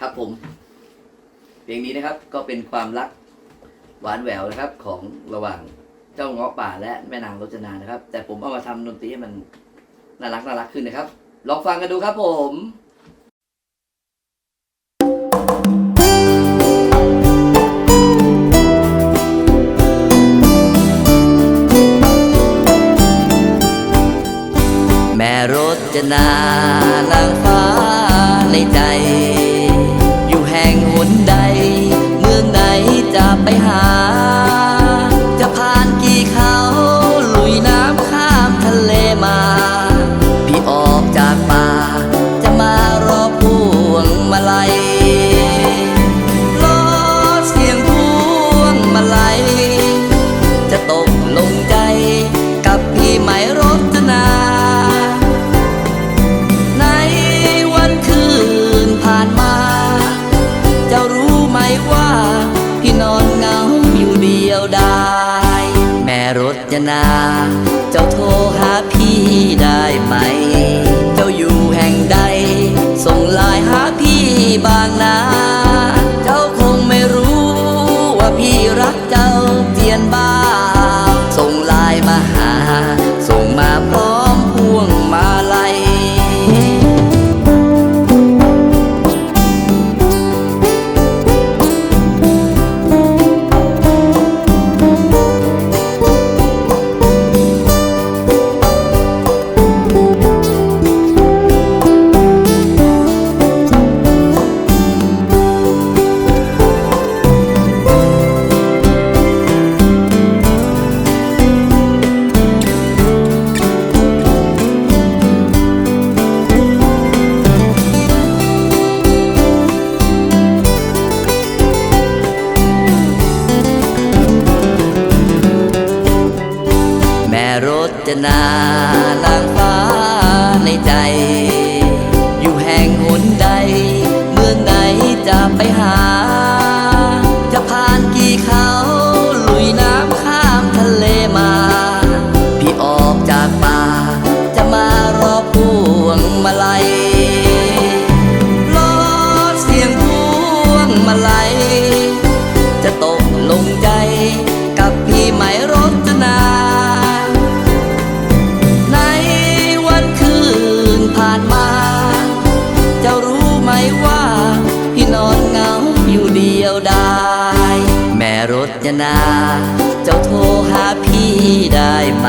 ครับผม เพลงนี้นะครับก็เป็นความรักหวานแหววนะครับ ของระหว่างเจ้าเงาะป่าและแม่นางรจนานะครับ แต่ผมเอามาทำดนตรีให้มันน่ารักน่ารักขึ้นนะครับ ลองฟังกันดูครับผมแม่รจนานางฟ้าในใจ นา เจ้าโทรหาพี่ได้ไหม รจนาลางฟ้าในใจ อยู่แห่งหนใด เมืองไหนจะไปหา จะผ่านกี่เขาลุยน้ำข้ามทะเลมา พี่ออกจากป่า จะมารอพวงมาลัย เหงาอยู่เดียวดายแม่รถยนา เจ้าโทรหาพี่ได้ไหม